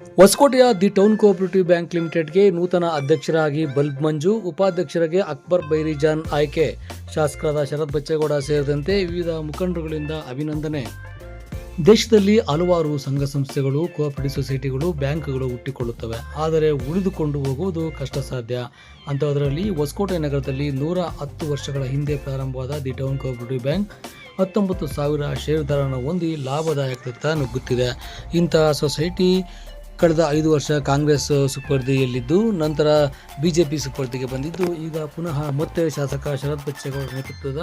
ಹೊಸಕೋಟೆಯ the town cooperative bank ಲಿಮಿಟೆಡ್ಗೆ ನೂತನ ಅಧ್ಯಕ್ಷರಾಗಿ ಬಲ್ಬ್ ಮಂಜು, ಉಪಾಧ್ಯಕ್ಷರಾಗಿ ಅಕ್ಬರ್ ಬೈರಿಜಾನ್ ಆಯ್ಕೆ. ಶಾಸಕರಾದ ಶರತ್ ಬಚ್ಚೇಗೌಡ ಸೇರಿದಂತೆ ವಿವಿಧ ಮುಖಂಡರುಗಳಿಂದ ಅಭಿನಂದನೆ. ದೇಶದಲ್ಲಿ ಹಲವಾರು ಸಂಘ ಸಂಸ್ಥೆಗಳು, ಕೋಆಪರೇಟಿವ್ ಸೊಸೈಟಿಗಳು, ಬ್ಯಾಂಕ್ಗಳು ಹುಟ್ಟಿಕೊಳ್ಳುತ್ತವೆ. ಆದರೆ ಉಳಿದುಕೊಂಡು ಹೋಗುವುದು ಕಷ್ಟ ಸಾಧ್ಯ ಅಂಥದ್ರಲ್ಲಿ ಹೊಸಕೋಟೆ ನಗರದಲ್ಲಿ ನೂರ ಹತ್ತು ವರ್ಷಗಳ ಹಿಂದೆ ಪ್ರಾರಂಭವಾದ ದಿ ಟೌನ್ ಕೋಆಪರೇಟಿವ್ ಬ್ಯಾಂಕ್, ಹತ್ತೊಂಬತ್ತು ಸಾವಿರ ಷೇರುದಾರನ ಹೊಂದಿ ಲಾಭದಾಯಕದತ್ತ ನುಗ್ಗುತ್ತಿದೆ. ಇಂತಹ ಸೊಸೈಟಿ ಕಳೆದ ಐದು ವರ್ಷ ಕಾಂಗ್ರೆಸ್ ಸುಪರ್ದಿಯಲ್ಲಿದ್ದು, ನಂತರ ಬಿ ಜೆ ಪಿ ಸುಪರ್ದಿಗೆ ಬಂದಿದ್ದು, ಈಗ ಪುನಃ ಮತ್ತೆ ಶಾಸಕ ಶರತ್ ಬಚ್ಚೇಗೌಡ ನೇತೃತ್ವದ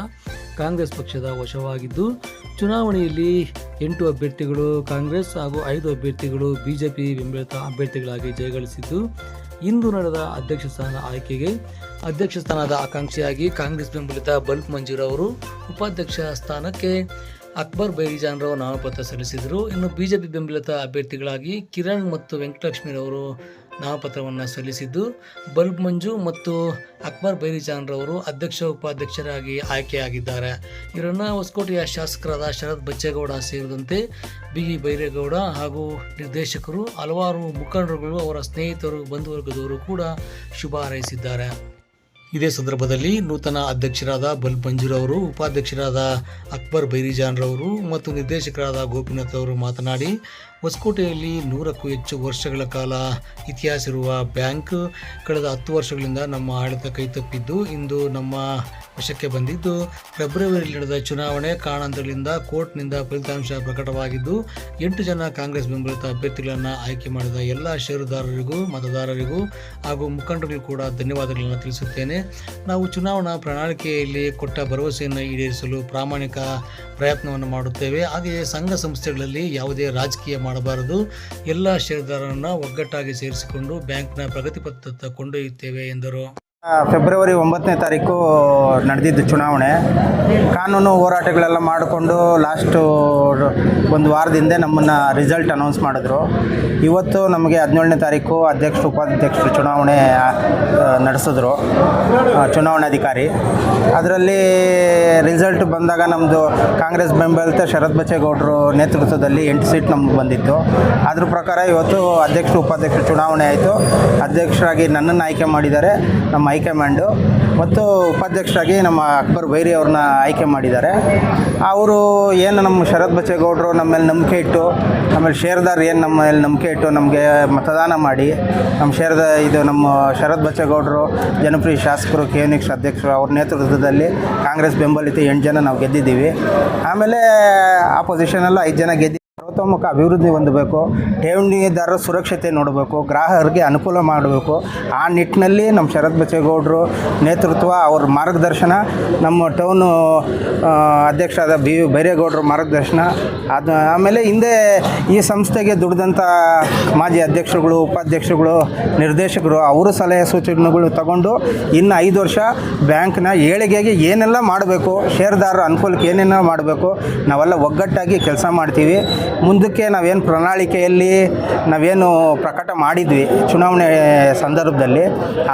ಕಾಂಗ್ರೆಸ್ ಪಕ್ಷದ ವಶವಾಗಿದ್ದು, ಚುನಾವಣೆಯಲ್ಲಿ ಎಂಟು ಅಭ್ಯರ್ಥಿಗಳು ಕಾಂಗ್ರೆಸ್ ಹಾಗೂ ಐದು ಅಭ್ಯರ್ಥಿಗಳು ಬಿ ಜೆ ಪಿ ಬೆಂಬಲಿತ ಅಭ್ಯರ್ಥಿಗಳಾಗಿ ಜಯಗಳಿಸಿದ್ದು, ಇಂದು ನಡೆದ ಅಧ್ಯಕ್ಷ ಸ್ಥಾನ ಆಯ್ಕೆಗೆ ಅಧ್ಯಕ್ಷ ಸ್ಥಾನದ ಆಕಾಂಕ್ಷಿಯಾಗಿ ಕಾಂಗ್ರೆಸ್ ಬೆಂಬಲಿತ ಬಲ್ಕ್ ಮಂಜೂರ್ ಅವರು ಉಪಾಧ್ಯಕ್ಷ ಸ್ಥಾನಕ್ಕೆ ಅಕ್ಬರ್ ಬೈರಿಜಾನ್ರವರು ನಾಮಪತ್ರ ಸಲ್ಲಿಸಿದರು. ಇನ್ನು ಬಿಜೆಪಿ ಬೆಂಬಲಿತ ಅಭ್ಯರ್ಥಿಗಳಾಗಿ ಕಿರಣ್ ಮತ್ತು ವೆಂಕಟಲಕ್ಷ್ಮಿರವರು ನಾಮಪತ್ರವನ್ನು ಸಲ್ಲಿಸಿದ್ದು, ಬಲ್ಬ್ ಮಂಜು ಮತ್ತು ಅಕ್ಬರ್ ಬೈರಿಜಾನ್ರವರು ಅಧ್ಯಕ್ಷ ಉಪಾಧ್ಯಕ್ಷರಾಗಿ ಆಯ್ಕೆಯಾಗಿದ್ದಾರೆ. ಇವರನ್ನು ಹೊಸಕೋಟೆಯ ಶಾಸಕರಾದ ಶರತ್ ಬಚ್ಚೇಗೌಡ ಸೇರಿದಂತೆ ಬಿ. ಬೈರೇಗೌಡ ಹಾಗೂ ನಿರ್ದೇಶಕರು ಹಲವಾರು ಮುಖಂಡರುಗಳು ಅವರ ಸ್ನೇಹಿತರು ಬಂಧುವರ್ಗದವರು ಕೂಡ ಶುಭ ಹಾರೈಸಿದ್ದಾರೆ. ಇದೇ ಸಂದರ್ಭದಲ್ಲಿ ನೂತನ ಅಧ್ಯಕ್ಷರಾದ ಬಲ್ ಮಂಜೂರ್ ಅವರು, ಉಪಾಧ್ಯಕ್ಷರಾದ ಅಕ್ಬರ್ ಬೈರಿಜಾನ್ ರವರು ಮತ್ತು ನಿರ್ದೇಶಕರಾದ ಗೋಪಿನಾಥ್ ಅವರು ಮಾತನಾಡಿ, ಹೊಸಕೋಟೆಯಲ್ಲಿ ನೂರಕ್ಕೂ ಹೆಚ್ಚು ವರ್ಷಗಳ ಕಾಲ ಇತಿಹಾಸ ಇರುವ ಬ್ಯಾಂಕ್ ಕಳೆದ ಹತ್ತು ವರ್ಷಗಳಿಂದ ನಮ್ಮ ಆಡಳಿತ ಕೈತಪ್ಪಿದ್ದು ಇಂದು ನಮ್ಮ ವಶಕ್ಕೆ ಬಂದಿದ್ದು. ಫೆಬ್ರವರಿಯಲ್ಲಿ ನಡೆದ ಚುನಾವಣೆ ಕಾರಣಾಂತರಗಳಿಂದ ಕೋರ್ಟ್ನಿಂದ ಫಲಿತಾಂಶ ಪ್ರಕಟವಾಗಿದ್ದು, ಎಂಟು ಜನ ಕಾಂಗ್ರೆಸ್ ಬೆಂಬಲಿತ ಅಭ್ಯರ್ಥಿಗಳನ್ನು ಆಯ್ಕೆ ಮಾಡಿದ ಎಲ್ಲ ಷೇರುದಾರರಿಗೂ, ಮತದಾರರಿಗೂ ಹಾಗೂ ಮುಖಂಡರಿಗೂ ಕೂಡ ಧನ್ಯವಾದಗಳನ್ನು ತಿಳಿಸುತ್ತೇನೆ. ನಾವು ಚುನಾವಣಾ ಪ್ರಣಾಳಿಕೆಯಲ್ಲಿ ಕೊಟ್ಟ ಭರವಸೆಯನ್ನು ಈಡೇರಿಸಲು ಪ್ರಾಮಾಣಿಕ ಪ್ರಯತ್ನವನ್ನು ಮಾಡುತ್ತೇವೆ. ಹಾಗೆಯೇ ಸಂಘ ಸಂಸ್ಥೆಗಳಲ್ಲಿ ಯಾವುದೇ ರಾಜಕೀಯ ಮಾಡಬಾರದು. ಎಲ್ಲ ಷೇರುದಾರರನ್ನು ಒಗ್ಗಟ್ಟಾಗಿ ಸೇರಿಸಿಕೊಂಡು ಬ್ಯಾಂಕ್ನ ಪ್ರಗತಿ ಕೊಂಡೊಯ್ಯುತ್ತೇವೆ ಎಂದರು. ಫೆಬ್ರವರಿ ಒಂಬತ್ತನೇ ತಾರೀಕು ನಡೆದಿದ್ದು ಚುನಾವಣೆ. ಕಾನೂನು ಹೋರಾಟಗಳೆಲ್ಲ ಮಾಡಿಕೊಂಡು ಲಾಸ್ಟು ಒಂದು ವಾರದಿಂದ ನಮ್ಮನ್ನು ರಿಸಲ್ಟ್ ಅನೌನ್ಸ್ ಮಾಡಿದ್ರು. ಇವತ್ತು ನಮಗೆ ಹದಿನೇಳನೇ ತಾರೀಕು ಅಧ್ಯಕ್ಷರು ಉಪಾಧ್ಯಕ್ಷರು ಚುನಾವಣೆ ನಡೆಸಿದ್ರು ಚುನಾವಣಾಧಿಕಾರಿ ಅದರಲ್ಲಿ ರಿಸಲ್ಟ್ ಬಂದಾಗ ನಮ್ಮದು ಕಾಂಗ್ರೆಸ್ ಬೆಂಬಲಿತ ಶರತ್ ಬಚ್ಚೇಗೌಡರು ನೇತೃತ್ವದಲ್ಲಿ ಎಂಟು ಸೀಟ್ ನಮ್ಗೆ ಬಂದಿತ್ತು. ಅದ್ರ ಪ್ರಕಾರ ಇವತ್ತು ಅಧ್ಯಕ್ಷರು ಉಪಾಧ್ಯಕ್ಷರು ಚುನಾವಣೆ ಆಯಿತು. ಅಧ್ಯಕ್ಷರಾಗಿ ನನ್ನನ್ನು ಆಯ್ಕೆ ಮಾಡಿದ್ದಾರೆ. ನಮ್ಮ ಹೈಕಮಾಂಡು ಮತ್ತು ಉಪಾಧ್ಯಕ್ಷರಾಗಿ ನಮ್ಮ ಅಕ್ಬರ್ ಬೈರಿ ಅವ್ರನ್ನ ಆಯ್ಕೆ ಮಾಡಿದ್ದಾರೆ. ಅವರು ಏನು ನಮ್ಮ ಶರತ್ ಬಚ್ಚೇಗೌಡರು ನಮ್ಮ ಮೇಲೆ ನಂಬಿಕೆ ಇಟ್ಟು ಆಮೇಲೆ ಶೇರ್ದಾರ್ ಏನು ನಮ್ಮ ಮೇಲೆ ನಂಬಿಕೆ ಇಟ್ಟು ನಮಗೆ ಮತದಾನ ಮಾಡಿ, ನಮ್ಮ ಶೇರ್ದ ಇದು ನಮ್ಮ ಶರತ್ ಬಚ್ಚೇಗೌಡರು, ಜನಪ್ರಿಯ ಶಾಸಕರು, ಕೆ ಎನ್ ಎಕ್ಸ್ ಅಧ್ಯಕ್ಷರು ಅವ್ರ ನೇತೃತ್ವದಲ್ಲಿ ಕಾಂಗ್ರೆಸ್ ಬೆಂಬಲಿತ ಎಂಟು ಜನ ನಾವು ಗೆದ್ದಿದ್ದೀವಿ. ಆಮೇಲೆ ಆ ಪೊಸಿಷನಲ್ಲೂ ಐದು ಜನ ಗೆದ್ದಿ ಸರ್ವತೋಮುಖ ಅಭಿವೃದ್ಧಿ ಹೊಂದಬೇಕು, ಠೇವಣಿದಾರರ ಸುರಕ್ಷತೆ ನೋಡಬೇಕು, ಗ್ರಾಹಕರಿಗೆ ಅನುಕೂಲ ಮಾಡಬೇಕು. ಆ ನಿಟ್ಟಿನಲ್ಲಿ ನಮ್ಮ ಶರತ್ ಬಚ್ಚೇಗೌಡರು ನೇತೃತ್ವ ಅವ್ರ ಮಾರ್ಗದರ್ಶನ, ನಮ್ಮ ಟೌನು ಅಧ್ಯಕ್ಷರಾದ ಬಿ ಬೈರೇಗೌಡರ ಮಾರ್ಗದರ್ಶನ. ಅದು ಆಮೇಲೆ ಹಿಂದೆ ಈ ಸಂಸ್ಥೆಗೆ ದುಡಿದಂಥ ಮಾಜಿ ಅಧ್ಯಕ್ಷರುಗಳು, ಉಪಾಧ್ಯಕ್ಷರುಗಳು, ನಿರ್ದೇಶಕರು, ಅವರು ಸಲಹೆ ಸೂಚನೆಗಳು ತಗೊಂಡು ಇನ್ನು ಐದು ವರ್ಷ ಬ್ಯಾಂಕ್ನ ಏಳಿಗೆಗೆ ಏನೆಲ್ಲ ಮಾಡಬೇಕು, ಷೇರ್ದಾರರ ಅನುಕೂಲಕ್ಕೆ ಏನೇನೋ ಮಾಡಬೇಕು, ನಾವೆಲ್ಲ ಒಗ್ಗಟ್ಟಾಗಿ ಕೆಲಸ ಮಾಡ್ತೀವಿ. ಮುಂದಕ್ಕೆ ನಾವೇನು ಪ್ರಣಾಳಿಕೆಯಲ್ಲಿ ನಾವೇನು ಪ್ರಕಟ ಮಾಡಿದ್ವಿ ಚುನಾವಣೆ ಸಂದರ್ಭದಲ್ಲಿ,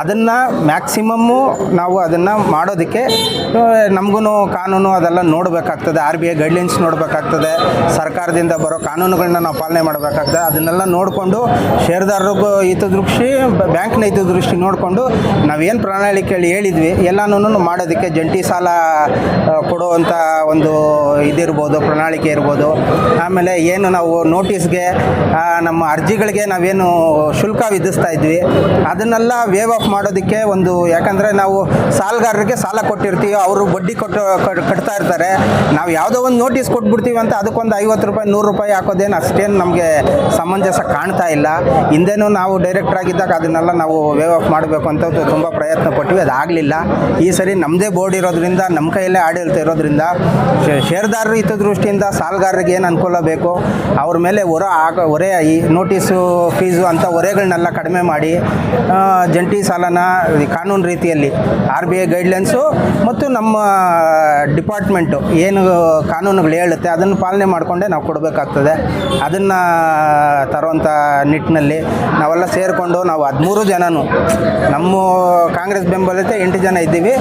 ಅದನ್ನು ಮ್ಯಾಕ್ಸಿಮಮ್ಮು ನಾವು ಅದನ್ನು ಮಾಡೋದಕ್ಕೆ ನಮಗೂ ಕಾನೂನು ಅದೆಲ್ಲ ನೋಡಬೇಕಾಗ್ತದೆ, ಆರ್ ಬಿ ಐ ಗೈಡ್ಲೈನ್ಸ್ ನೋಡಬೇಕಾಗ್ತದೆ, ಸರ್ಕಾರದಿಂದ ಬರೋ ಕಾನೂನುಗಳನ್ನ ನಾವು ಪಾಲನೆ ಮಾಡಬೇಕಾಗ್ತದೆ, ಅದನ್ನೆಲ್ಲ ನೋಡಿಕೊಂಡು ಷೇರುದಾರರಿಗೂ ಹಿತದೃಷ್ಟಿ, ಬ್ಯಾಂಕ್ನ ಹಿತದೃಷ್ಟಿ ನೋಡಿಕೊಂಡು ನಾವೇನು ಪ್ರಣಾಳಿಕೆ ಹೇಳಿದ್ವಿ ಎಲ್ಲನೂ ಮಾಡೋದಕ್ಕೆ ಜಂಟಿ ಸಾಲ ಕೊಡುವಂಥ ಒಂದು ಇದಿರ್ಬೋದು, ಪ್ರಣಾಳಿಕೆ ಇರ್ಬೋದು, ಆಮೇಲೆ ಏನು ನಾವು ನೋಟಿಸ್ಗೆ ನಮ್ಮ ಅರ್ಜಿಗಳಿಗೆ ನಾವೇನು ಶುಲ್ಕ ವಿಧಿಸ್ತಾ ಇದ್ವಿ. ಅದನ್ನೆಲ್ಲ ವೇವ್ ಆಫ್ ಮಾಡೋದಕ್ಕೆ ಒಂದು, ಯಾಕಂದರೆ ನಾವು ಸಾಲಗಾರರಿಗೆ ಸಾಲ ಕೊಟ್ಟಿರ್ತೀವಿ, ಅವರು ಬಡ್ಡಿ ಕೊಟ್ಟು, ಕಟ್- ಕಟ್ತಾ ಇರ್ತಾರೆ. ನಾವು ಯಾವುದೋ ಒಂದು ನೋಟಿಸ್ ಕೊಟ್ಬಿಡ್ತೀವಿ ಅಂತ ಅದಕ್ಕೊಂದು ಐವತ್ತು ರೂಪಾಯಿ, ನೂರು ರೂಪಾಯಿ ಹಾಕೋದೇನು ಅಷ್ಟೇನು ನಮಗೆ ಸಮಂಜಸ ಕಾಣ್ತಾ ಇಲ್ಲ. ಹಿಂದೆನೂ ನಾವು ಡೈರೆಕ್ಟರ್ ಆಗಿದ್ದಾಗ ಅದನ್ನೆಲ್ಲ ನಾವು ವೇವ್ ಆಫ್ ಮಾಡಬೇಕು ಅಂತ ತುಂಬ ಪ್ರಯತ್ನ ಪಟ್ವಿ ಅದಾಗಲಿಲ್ಲ ಈ ಸರಿ ನಮ್ಮದೇ ಬೋರ್ಡ್ ಇರೋದ್ರಿಂದ, ನಮ್ಮ ಕೈಯಲ್ಲೇ ಆಡಳಿತ ಇರೋದ್ರಿಂದ ಶೇರ್ದಾರರು ಹಿತದೃಷ್ಟಿಯಿಂದ ಸಾಲಗಾರರಿಗೆ ಏನು ಅನುಕೂಲ ಬೇಕು? ಅವ್ರ ಮೇಲೆ ಹೊರ ಆಗ ಹೊರೆ ಈ ನೋಟಿಸು, ಫೀಸು ಅಂಥ ಹೊರೆಗಳನ್ನೆಲ್ಲ ಕಡಿಮೆ ಮಾಡಿ ಜಂಟಿ ಸಾಲನ ಕಾನೂನು ರೀತಿಯಲ್ಲಿ ಆರ್ ಬಿ ಐ ಗೈಡ್ಲೈನ್ಸು ಮತ್ತು ನಮ್ಮ ಡಿಪಾರ್ಟ್ಮೆಂಟು ಏನು ಕಾನೂನುಗಳು ಹೇಳುತ್ತೆ ಅದನ್ನು ಪಾಲನೆ ಮಾಡಿಕೊಂಡೇ ನಾವು ಕೊಡಬೇಕಾಗ್ತದೆ. ಅದನ್ನು ತರುವಂಥ ನಿಟ್ಟಿನಲ್ಲಿ ನಾವೆಲ್ಲ ಸೇರಿಕೊಂಡು ನಾವು ಹದಿಮೂರು ಜನನು, ನಮ್ಮ ಕಾಂಗ್ರೆಸ್ ಬೆಂಬಲಿತ ಎಂಟು ಜನ ಇದ್ದೀವಿ.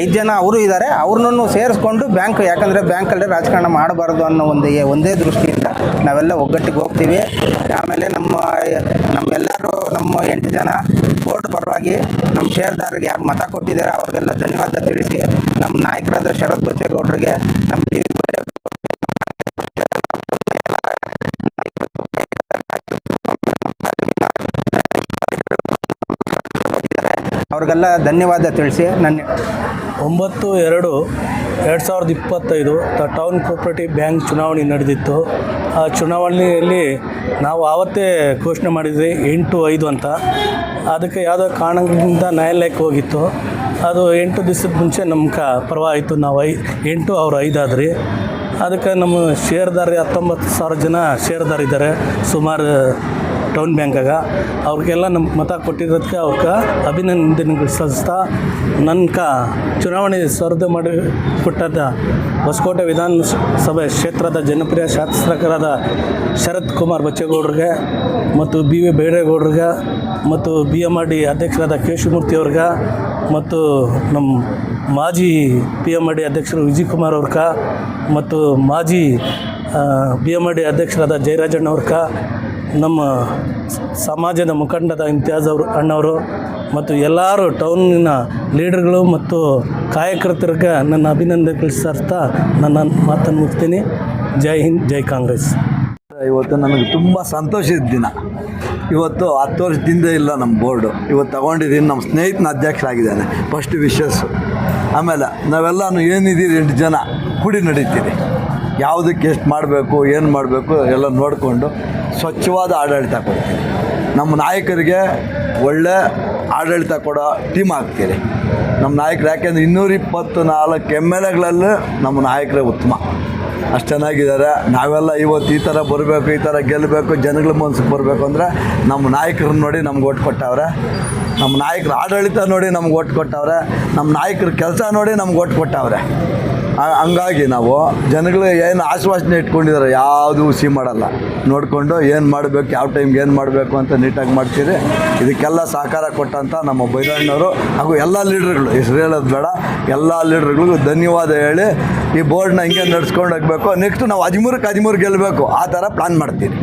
ಐದು ಜನ ಅವರು ಇದ್ದಾರೆ, ಅವ್ರನ್ನೂ ಸೇರಿಸ್ಕೊಂಡು ಬ್ಯಾಂಕ್, ಯಾಕಂದರೆ ಬ್ಯಾಂಕಲ್ಲಿ ರಾಜಕಾರಣ ಮಾಡಬಾರ್ದು ಅನ್ನೋ ಒಂದು ಒಂದೇ ದೃಷ್ಟಿಯಿಂದ ನಾವೆಲ್ಲ ಒಗ್ಗಟ್ಟಿಗೆ ಹೋಗ್ತೀವಿ. ಆಮೇಲೆ ನಮ್ಮ ನಮ್ಮೆಲ್ಲರೂ ನಮ್ಮ ಎಂಟು ಜನ ಬೋರ್ಡ್ ಪರವಾಗಿ ನಮ್ಮ ಷೇರ್ದಾರರಿಗೆ ಯಾರು ಮತ ಕೊಟ್ಟಿದ್ದಾರೆ ಅವ್ರಿಗೆಲ್ಲ ಧನ್ಯವಾದ ತಿಳಿಸಿ ನಮ್ಮ ನಾಯಕರಾದ ಶರತ್ ಬಚ್ಚೇಗೌಡರಿಗೆ ನಮ್ಮ ಅವ್ರಿಗೆಲ್ಲ ಧನ್ಯವಾದ ತಿಳಿಸಿ ನನ್ನ ಒಂಬತ್ತು ಎರಡು ಎರಡು ಸಾವಿರದ ಇಪ್ಪತ್ತೈದು ದ ಟೌನ್ ಪ್ರಾಪರ್ಟಿ ಬ್ಯಾಂಕ್ ಚುನಾವಣೆ ನಡೆದಿತ್ತು. ಆ ಚುನಾವಣೆಯಲ್ಲಿ ನಾವು ಆವತ್ತೇ ಘೋಷಣೆ ಮಾಡಿದ್ವಿ, ಎಂಟು ಐದು ಅಂತ. ಅದಕ್ಕೆ ಯಾವುದೋ ಕಾರಣಗಳಿಂದ ನ್ಯಾಯಾಲಯಕ್ಕೆ ಹೋಗಿತ್ತು. ಅದು ಎಂಟು ದಿವಸದ ಮುಂಚೆ ನಮ್ಗೆ ಪರವಾಯಿತು ನಾವು ಐ, ಎಂಟು ಅವ್ರು ಐದಾದ್ರಿ ಅದಕ್ಕೆ ನಮ್ಮ ಶೇರ್ದಾರಿ ಹತ್ತೊಂಬತ್ತು ಸಾವಿರ ಜನ ಶೇರ್ದಾರಿದ್ದಾರೆ ಸುಮಾರು ಟೌನ್ ಬ್ಯಾಂಕಾಗ ಅವ್ರಿಗೆಲ್ಲ ನಮ್ಮ ಮತ ಕೊಟ್ಟಿರೋದಕ್ಕೆ ಅವ್ರಿಗೆ ಅಭಿನಂದನೆಗಳು ಸಲ್ಲಿಸ್ತಾ ನನ್ಕ ಚುನಾವಣೆ ಸ್ಪರ್ಧೆ ಮಾಡಿ ಕೊಟ್ಟದ ಹೊಸಕೋಟೆ ವಿಧಾನಸಭೆ ಕ್ಷೇತ್ರದ ಜನಪ್ರಿಯ ಶಾಸಕರಾದ ಶರತ್ ಕುಮಾರ್ ಬಚ್ಚೇಗೌಡ್ರಿಗೆ ಮತ್ತು ಬಿ ವಿ ಬೇಡೇಗೌಡ್ರಿಗೆ ಮತ್ತು ಬಿ ಎಂ ಆರ್ ಡಿ ಅಧ್ಯಕ್ಷರಾದ ಕೇಶುಮೂರ್ತಿ ಅವ್ರಿಗೆ ಮತ್ತು ನಮ್ಮ ಮಾಜಿ ಪಿ ಎಂ ಆರ್ ಡಿ ಅಧ್ಯಕ್ಷರು ವಿಜಯ್ ಕುಮಾರ್ ಅವ್ರಕ ಮತ್ತು ಮಾಜಿ ಬಿ ಎಂ ಆರ್ ಡಿ ಅಧ್ಯಕ್ಷರಾದ ಜಯರಾಜಣ್ಣ ನಮ್ಮ ಸಮಾಜದ ಮುಖಂಡದ ಇಂತಿಯಾಜ್ ಅವರು, ಅಣ್ಣವರು ಮತ್ತು ಎಲ್ಲರೂ ಟೌನಿನ ಲೀಡರ್ಗಳು ಮತ್ತು ಕಾರ್ಯಕರ್ತರಿಗೆ ನನ್ನ ಅಭಿನಂದನೆ ಸಲ್ಲಿಸ್ತಾ ನನ್ನ ಮಾತನ್ನು ಮುಗ್ತೀನಿ ಜೈ ಹಿಂದ್, ಜೈ ಕಾಂಗ್ರೆಸ್. ಇವತ್ತು ನನಗೆ ತುಂಬ ಸಂತೋಷದ ದಿನ. ಇವತ್ತು ಹತ್ತು ವರ್ಷದಿಂದ ಇಲ್ಲ ನಮ್ಮ ಬೋರ್ಡು ಇವತ್ತು ತಗೊಂಡಿದ್ದೀನಿ, ನಮ್ಮ ಸ್ನೇಹಿತನ ಅಧ್ಯಕ್ಷರಾಗಿದ್ದಾನೆ. ಫಸ್ಟ್ ವಿಶಸ್ಸು ಆಮೇಲೆ ನಾವೆಲ್ಲ ಏನಿದ್ದೀರಿ ಎಂಟು ಜನ ಕೂಡಿ ನಡೀತೀರಿ. ಯಾವುದಕ್ಕೆ ಎಷ್ಟು ಮಾಡಬೇಕು, ಏನು ಮಾಡಬೇಕು ಎಲ್ಲ ನೋಡಿಕೊಂಡು ಸ್ವಚ್ಛವಾದ ಆಡಳಿತ ಕೊಡ್ತೀವಿ ನಮ್ಮ ನಾಯಕರಿಗೆ ಒಳ್ಳೆ ಆಡಳಿತ ಕೊಡೋ ಟೀಮ್ ಆಗ್ತೀರಿ. ನಮ್ಮ ನಾಯಕರು ಯಾಕೆಂದ್ರೆ ಇನ್ನೂರ ಇಪ್ಪತ್ತು ನಾಲ್ಕು ಎಂ ಎಲ್ ಎಗಳಲ್ಲಿ ನಮ್ಮ ನಾಯಕರೇ ಉತ್ತಮ. ಅಷ್ಟು ಚೆನ್ನಾಗಿದ್ದಾರೆ. ನಾವೆಲ್ಲ ಇವತ್ತು ಈ ಥರ ಬರಬೇಕು, ಈ ಥರ ಗೆಲ್ಲಬೇಕು, ಜನಗಳ ಮನಸ್ಸಿಗೆ ಬರಬೇಕು ಅಂದರೆ ನಮ್ಮ ನಾಯಕರನ್ನ ನೋಡಿ ನಮ್ಗೆ ಓಟ್ ಕೊಟ್ಟವ್ರೆ. ನಮ್ಮ ನಾಯಕರ ಆಡಳಿತ ನೋಡಿ ನಮ್ಗೆ ಓಟ್ ಕೊಟ್ಟವ್ರೆ. ನಮ್ಮ ನಾಯಕರ ಕೆಲಸ ನೋಡಿ ನಮ್ಗೆ ಓಟ್ ಕೊಟ್ಟವ್ರೆ. ಹಂಗಾಗಿ ನಾವು ಜನಗಳು ಏನು ಆಶ್ವಾಸನೆ ಇಟ್ಕೊಂಡಿದ್ದಾರೆ ಯಾವುದು ಹುಸಿ ಮಾಡಲ್ಲ. ನೋಡಿಕೊಂಡು ಏನು ಮಾಡಬೇಕು, ಯಾವ ಟೈಮ್ಗೆ ಏನು ಮಾಡಬೇಕು ಅಂತ ನೀಟಾಗಿ ಮಾಡ್ತೀರಿ. ಇದಕ್ಕೆಲ್ಲ ಸಹಕಾರ ಕೊಟ್ಟಂಥ ನಮ್ಮ ಬೈರಣ್ಣವರು ಹಾಗೂ ಎಲ್ಲ ಲೀಡ್ರ್ಗಳು. ಹೆಸರು ಹೇಳೋದು ಬೇಡ, ಎಲ್ಲ ಲೀಡ್ರ್ಗಳಿಗೂ ಧನ್ಯವಾದ ಹೇಳಿ ಈ ಬೋರ್ಡ್ನ ಹಿಂಗೆ ನಡ್ಸ್ಕೊಂಡು ಹೋಗಬೇಕು. ನೆಕ್ಸ್ಟ್ ನಾವು ಹದಿಮೂರಕ್ಕೆ ಹದಿಮೂರು ಗೆಲ್ಲಬೇಕು ಆ ಥರ ಪ್ಲ್ಯಾನ್ ಮಾಡ್ತೀವಿ